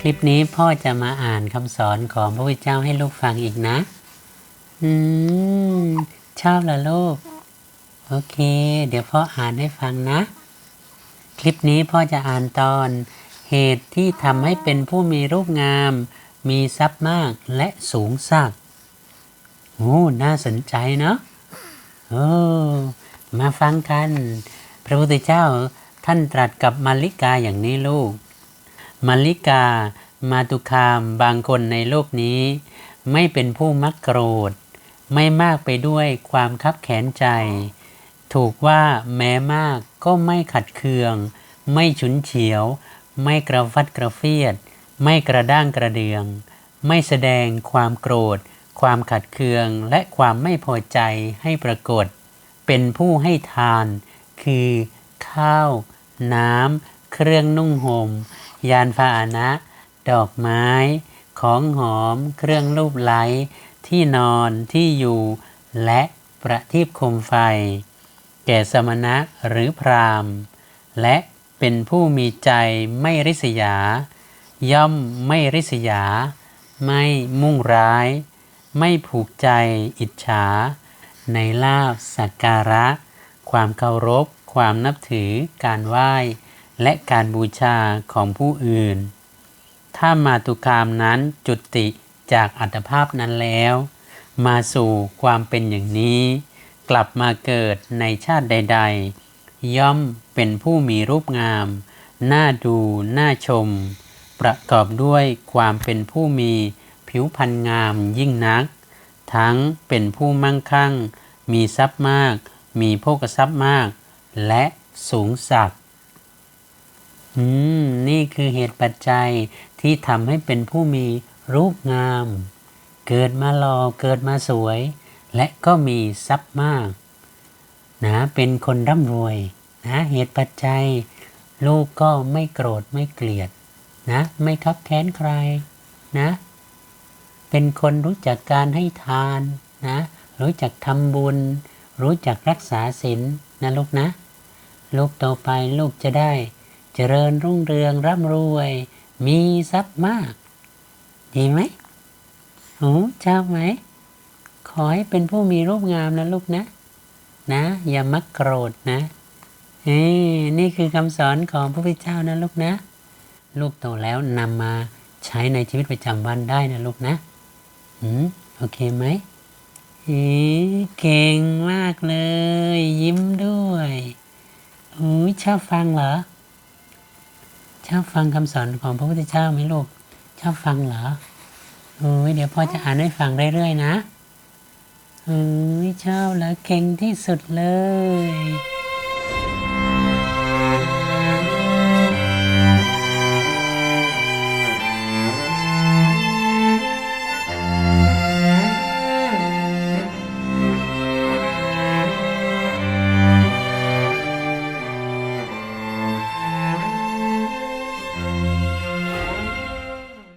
คลิปนี้พ่อจะมาอ่านคำสอนของพระพุทธเจ้าให้ลูกฟังอีกนะ อืม ชอบเหรอลูก โอเค เดี๋ยวพ่ออ่านให้ฟังนะ คลิปนี้พ่อจะอ่านตอน เหตุที่ทำให้เป็นผู้มีรูปงาม มีทรัพย์มากและสูงสักโอ้ น่าสนใจเนาะโอ้มาฟังกัน พระพุทธเจ้าท่านตรัสกับมาริกาอย่างนี้ลูก มาริกา มาตุคามบางคนในโลกนี้ ไม่เป็นผู้มักโกรธ ไม่มากไปด้วยความคับแขนใจ ถูกว่าแม้มากก็ไม่ขัดเคือง ไม่ฉุนเฉียว ไม่กระฟัดกระเฟียด ไม่กระด้างกระเดือง ไม่แสดงความโกรธ ความขัดเคืองและความไม่พอใจให้ปรากฏ เป็นผู้ให้ทาน คือ ข้าว น้ำเครื่องนุ่งหม่ม ยานพาหนะ ดอกไม้ ของหอม เครื่องรูปไล้ที่นอนที่อยู่ และประทีปโคมไฟ แก่สมณะหรือพราหมณ์ และเป็นผู้มีใจไม่ริษยา ย่อมไม่ริษยา ไม่มุ่งร้าย ไม่ผูกใจอิจฉา ในลาบสักการะ ความเคารพ ความนับถือการไหว้ และการบูชาของผู้อื่น ถ้ามาตุคามนั้นจุติจากอัตภาพนั้นแล้ว มาสู่ความเป็นอย่างนี้ กลับมาเกิดในชาติใด ๆ ย่อมเป็นผู้มีรูปงาม น่าดูน่าชม ประกอบด้วยความเป็นผู้มีผิวพรรณงามยิ่งนัก ทั้งเป็นผู้มั่งคั่ง มีทรัพย์มาก มีโภคทรัพย์มาก และสูงสักดิ์ อืมนี่คือเหตุปัจจัยที่ทำให้เป็นผู้มีรูปงาม เกิดมาหลอ่อเกิดมาสวย และก็มีทรัพย์มากนะเป็นคนร่ำรวยนะเหตุปัจจัย ลูกก็ไม่โกรธไม่เกลียดนะไม่คับแค้นใครนะ เป็นคนรู้จักการให้ทานนะรู้จักทำบุญ รู้จักรักษาศีลนะลูกนะ ลูกต่อไปลูกจะได้ เจริญรุ่งเรืองร่ำรวย มีทรัพย์มาก ดีไหมโอ้ชอบไหม ขอให้เป็นผู้มีรูปงามนะลูกนะ นะ อย่ามักโกรธนะเอ้นี่คือคำสอนของพระพุทธเจ้านะลูกนะ ลูกโตแล้วนำมาใช้ในชีวิตประจำวันได้นะลูกนะอืมโอเคไหมเฮ้เก่งมากเลย ยิ้มด้วยอุ้ยชอบฟังเหรอ ชอบฟังคำสอนของพระพุทธเจ้าไหมลูก ชอบฟังเหรอเอ้ยเดี๋ยวพ่อจะอ่านให้ฟังเรื่อยๆนะเอ้ยชอบแล้วเก่งที่สุดเลย